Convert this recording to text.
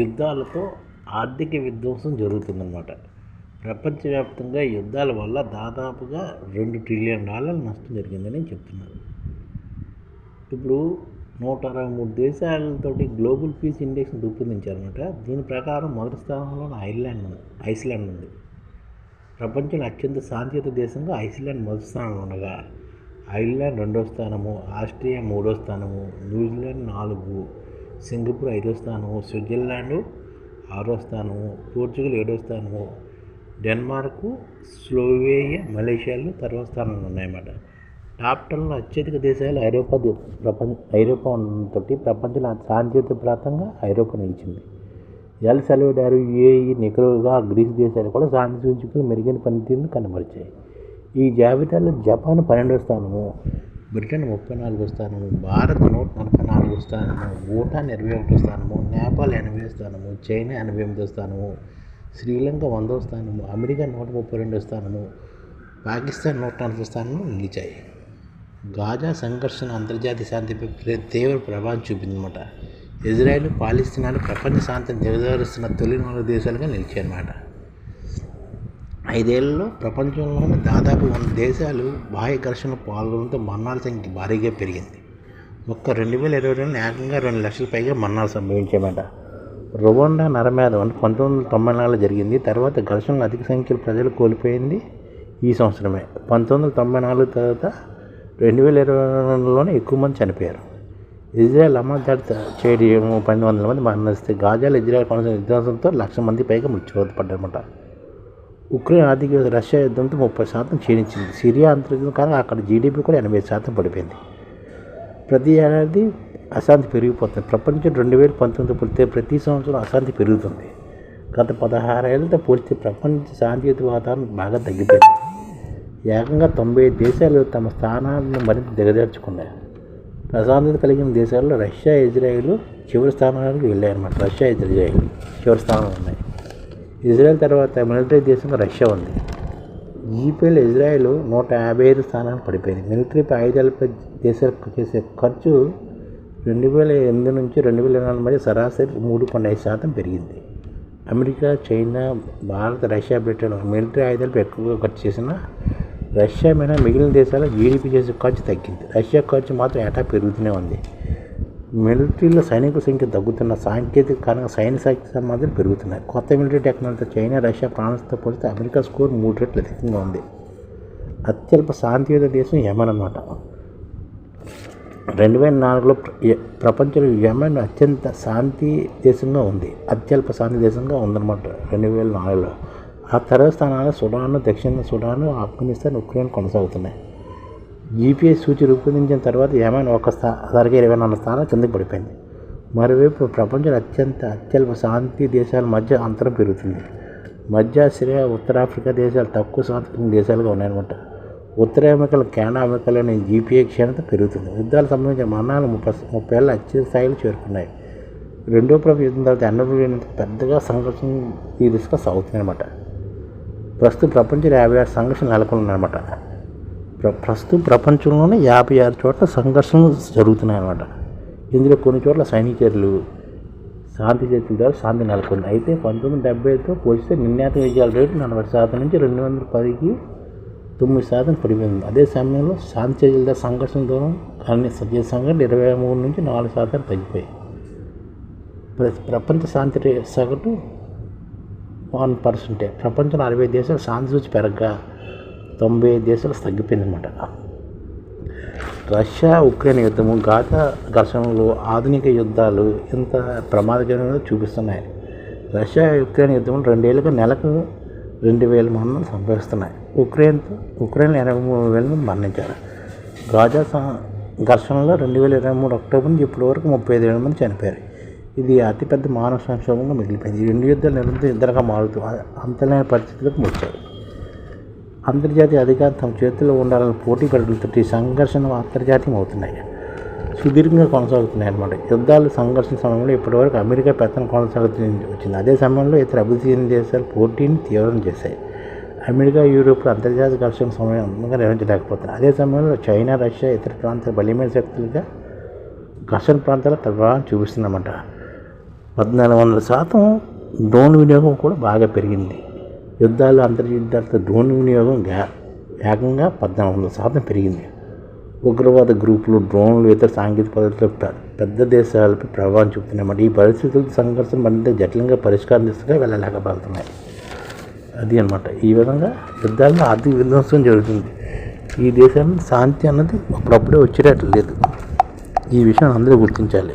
యుద్ధాలతో ఆర్థిక విధ్వంసం జరుగుతుందన్నమాట. ప్రపంచవ్యాప్తంగా యుద్ధాల వల్ల దాదాపుగా రెండు ట్రిలియన్ డాలర్ల నష్టం జరిగిందని చెప్తున్నారు. ఇప్పుడు నూట అరవై మూడు దేశాలతోటి గ్లోబల్ పీస్ ఇండెక్స్ని రూపొందించారన్నమాట. దీని ప్రకారం మొదటి స్థానంలో ఐర్లాండ్ ఉంది ఐస్లాండ్ ఉంది. ప్రపంచంలో అత్యంత శాంతియుత దేశంగా ఐస్లాండ్ మొదటి స్థానంలో ఉండగా ఐర్లాండ్ రెండో స్థానము ఆస్ట్రియా మూడో స్థానము న్యూజిలాండ్ నాలుగు సింగపూర్ ఐదో స్థానము స్విట్జర్లాండ్ ఆరో స్థానము పోర్చుగల్ ఏడో స్థానము డెన్మార్క్ స్లోవేనియా మలేషియాలో తర్వాత స్థానంలో ఉన్నాయన్నమాట. టాప్ టెన్లో అత్యధిక దేశాలు ఐరోపా ప్రపంచ ఐరోపా తోటి ప్రపంచంలో శాంతియుత ప్రాంతంగా ఐరోపా నిలిచింది. El Salvador UAE Nicaragua Greece దేశాలు కూడా శాంతి సూచికలు మెరుగైన పనితీరును కనబరిచాయి. ఈ జాబితాలో జపాన్ పన్నెండవ స్థానము బ్రిటన్ ముప్పై నాలుగో స్థానము భారత్ నూట నలభై నాలుగో స్థానము భూటాన్ ఇరవై ఒకటో స్థానము నేపాల్ ఎనభై స్థానము చైనా ఎనభై ఎనిమిదో స్థానము శ్రీలంక వందో స్థానము అమెరికా నూట ముప్పై రెండో స్థానము పాకిస్తాన్ నూట నలభై స్థానంలో నిలిచాయి. గాజా సంఘర్షణ అంతర్జాతీయ శాంతిపై తీవ్ర ప్రభావం చూపిందన్నమాట. ఇజ్రాయెల్ పాలిస్తీనాలు ప్రపంచ శాంతిని దిగజారుస్తున్న తొలి నాలుగు దేశాలుగా నిలిచాయన్నమాట. ఐదేళ్ళలో ప్రపంచంలోని దాదాపు వంద దేశాలు బాహ్య ఘర్షణలో పాల్గొనడంతో మరణాల సంఖ్య భారీగా పెరిగింది. ఒక్క రెండు వేల ఇరవై రెండు ఏకంగా రెండు లక్షల పైగా మరణాలు సంభవించామట రువాండా నరమేధం అంటే పంతొమ్మిది వందల తొంభై నాలుగులో జరిగింది. తర్వాత ఘర్షణలు అధిక సంఖ్యలో ప్రజలు కోల్పోయింది ఈ సంవత్సరమే. పంతొమ్మిది వందల తొంభై నాలుగు తర్వాత రెండు వేల ఇరవై రెండులోనే ఎక్కువ మంది చనిపోయారు. ఇజ్రాయెల్ అమలు దాడి చేయడం పన్నెండు వందల మంది మరణిస్తే గాజాలు ఇజ్రాయెల్ కొనసాగిన విధ్వంసంతో లక్ష మంది పైగా మృత్యుపడ్డారన్నమాట ఉక్రెయిన్ ఆర్థిక వ్యవస్థ రష్యా యుద్ధంతో ముప్పై శాతం క్షీణించింది. సిరియా అంతర్గతం కానీ అక్కడ జీడిపి కూడా ఎనభై శాతం పడిపోయింది. ప్రతి ఏడాది అశాంతి పెరిగిపోతుంది. ప్రపంచం రెండు వేల పంతొమ్మిది పుడితే ప్రతి సంవత్సరం అశాంతి పెరుగుతుంది. గత పదహారేళ్ళతో పోలిస్తే ప్రపంచ శాంతియుత వాతావరణం బాగా తగ్గిపోయింది. ఏకంగా తొంభై దేశాలు తమ స్థానాలను మరింత దిగజార్చుకున్నాయి. ప్రశాంతత కలిగిన దేశాల్లో రష్యా ఇజ్రాయిల్ చివరి స్థానాలకు వెళ్ళాయన్నమాట. రష్యా ఇజ్రాయిల్ చివరి స్థానంలో ఉన్నాయి. ఇజ్రాయెల్ తర్వాత మిలిటరీ దేశంగా రష్యా ఉంది. జీపీఎల్ ఇజ్రాయెల్ నూట యాభై ఐదు స్థానానికి పడిపోయింది. మిలిటరీపై ఆయుధాలపై దేశాలకు చేసే ఖర్చు రెండు వేల ఎనిమిది నుంచి రెండు వేల నాలుగు మధ్య సరాసరి మూడు పాయింట్ ఐదు శాతం పెరిగింది. America China Bharat Russia Britain military ఆయుధాలపై ఎక్కువగా ఖర్చు చేసిన రష్యా మీద మిగిలిన దేశాల జీడిపి చేసే ఖర్చు తగ్గింది. రష్యా ఖర్చు మాత్రం ఏటా పెరుగుతూనే ఉంది. మిలిటరీలో సైనికుల సంఖ్య తగ్గుతున్న సాంకేతిక కారణంగా సైన్య శక్తి మాత్రం పెరుగుతున్నాయి. కొత్త మిలిటరీ టెక్నాలజీతో చైనా రష్యా ప్రాణంతో పోలిస్తే అమెరికా స్కోర్ మూడు రెట్లు అధికంగా ఉంది. అత్యల్ప శాంతియుత దేశం యమన్ అన్నమాట. రెండు వేల నాలుగులో ప్ర- ప్రపంచంలో యమన్ అత్యంత శాంతి దేశంగా ఉంది. అత్యల్ప శాంతి దేశంగా ఉందన్నమాట రెండు వేల నాలుగులో. ఆ తర్వాత స్థానాలు సుడాను దక్షిణ సుడాను ఆఫ్ఘనిస్తాన్ ఉక్రెయిన్ కొనసాగుతున్నాయి. జీపీఎస్ సూచి రూపొందించిన తర్వాత యమన్ ఒక స్థా సరిగ్గా ఇరవై నాలుగు స్థానాలు కిందకి పడిపోయింది. మరోవైపు ప్రపంచంలో అత్యంత అత్యల్ప శాంతి దేశాల మధ్య అంతరం పెరుగుతుంది. మధ్య ఆసియా ఉత్తరాఫ్రికా దేశాలు తక్కువ శాంతి దేశాలుగా ఉన్నాయన్నమాట. ఉత్తర అమెరికాలో కెనడా అమెరికాలోని జీపీఏ క్షీణత పెరుగుతుంది. యుద్ధాలకు సంబంధించిన మరణాలు ముప్పై ముప్పై ఏళ్ళ అత్యధిక స్థాయిలో చేరుకున్నాయి. రెండో ప్రపంచ యుద్ధం తర్వాత ఎన్నడూ పెద్దగా సంఘర్షణ ఈ దిశగా సాగుతుందన్నమాట. ప్రస్తుతం ప్రపంచంలో యాభై ఆరు సంఘర్షణలు నెలకొన్నాయన్నమాట. ప్ర ప్రస్తుతం ప్రపంచంలోనే యాభై ఆరు చోట్ల సంఘర్షణలు జరుగుతున్నాయన్నమాట. ఇందులో కొన్ని చోట్ల సైనికులు శాంతి చేతుల ద్వారా శాంతి నెలకొంది. అయితే పంతొమ్మిది డెబ్బై ఐదుతో పోలిస్తే నిర్ణయాత విజయాల రేటు నలభై శాతం నుంచి రెండు వందల పదికి తొమ్మిది శాతం పడిపోయింది. అదే సమయంలో శాంతి చర్యల ద్వారా సంఘర్షణ దూరం కానీ సత్య సంఘటన ఇరవై మూడు నుంచి నాలుగు శాతం తగ్గిపోయాయి. ప్రపంచ శాంతి సగటు వన్ పర్సెంటే. ప్రపంచంలో అరవై దేశాలు శాంతి సూచి పెరగగా తొంభై ఐదు దేశాలు తగ్గిపోయిందనమాట రష్యా ఉక్రెయిన్ యుద్ధము గాజా ఘర్షణలు ఆధునిక యుద్ధాలు ఎంత ప్రమాదకరంగా చూపిస్తున్నాయి. రష్యా ఉక్రెయిన్ యుద్ధం రెండేళ్ళుగా నెలకు రెండు వేల మంది సంభవిస్తున్నాయి. ఉక్రెయిన్ ఉక్రెయిన్ ఎనభై మూడు వేల మంది మరణించారు. గాజా ఘర్షణలో రెండు వేల ఇరవై మూడు అక్టోబర్ నుంచి ఇప్పటి వరకు ముప్పై ఐదు వేల మంది చనిపోయారు. ఇది అతిపెద్ద మానవ సంక్షోభంగా మిగిలిపోయింది. ఈ రెండు యుద్ధాలు నిరంతరం ఇద్దరుగా మారుతూ అంతలేని పరిస్థితులకు వచ్చారు అంతర్జాతీయ అధికారులు తమ చేతుల్లో ఉండాలని పోటీ పడుతుంటే ఈ సంఘర్షణ అంతర్జాతీయం అవుతున్నాయి సుదీర్ఘంగా కొనసాగుతున్నాయి అన్నమాట యుద్ధాలు సంఘర్షణ సమయంలో ఇప్పటివరకు అమెరికా పెత్తనం కొనసాగుతూ వచ్చింది. అదే సమయంలో ఇతర అభివృద్ధి చెందిన దేశాలు పోటీని తీవ్రం చేశాయి. అమెరికా యూరోప్లో అంతర్జాతీయ ఘర్షణ సమయం నిర్వహించలేకపోతున్నాయి. అదే సమయంలో చైనా రష్యా ఇతర ప్రాంతాల బలమైన శక్తులుగా ఘర్షణ ప్రాంతాల ప్రభావం చూపిస్తుందన్నమాట. పద్నాలుగు వందల శాతం డ్రోన్ వినియోగం కూడా బాగా పెరిగింది. యుద్ధాలు అంతర్యుద్ధాలతో డ్రోన్ వినియోగం వేగంగా పద్నాలుగు వందల శాతం పెరిగింది. ఉగ్రవాద గ్రూపులు డ్రోన్లు ఇతర సాంకేతిక పద్ధతులు పెద్ద దేశాలపై ప్రభావం చూపుతున్నాయి. ఈ పరిస్థితులు సంఘర్షణ మరింత జటిలంగా పరిష్కారం దిశగా వెళ్ళలేకపోతున్నాయి. అది అన్నమాట. ఈ విధంగా యుద్ధాల్లో ఆర్థిక విధ్వంసం జరుగుతుంది. ఈ దేశాన్ని శాంతి అన్నది అప్పుడప్పుడే వచ్చేటట్లు లేదు. ఈ విషయం అందరూ గుర్తించాలి.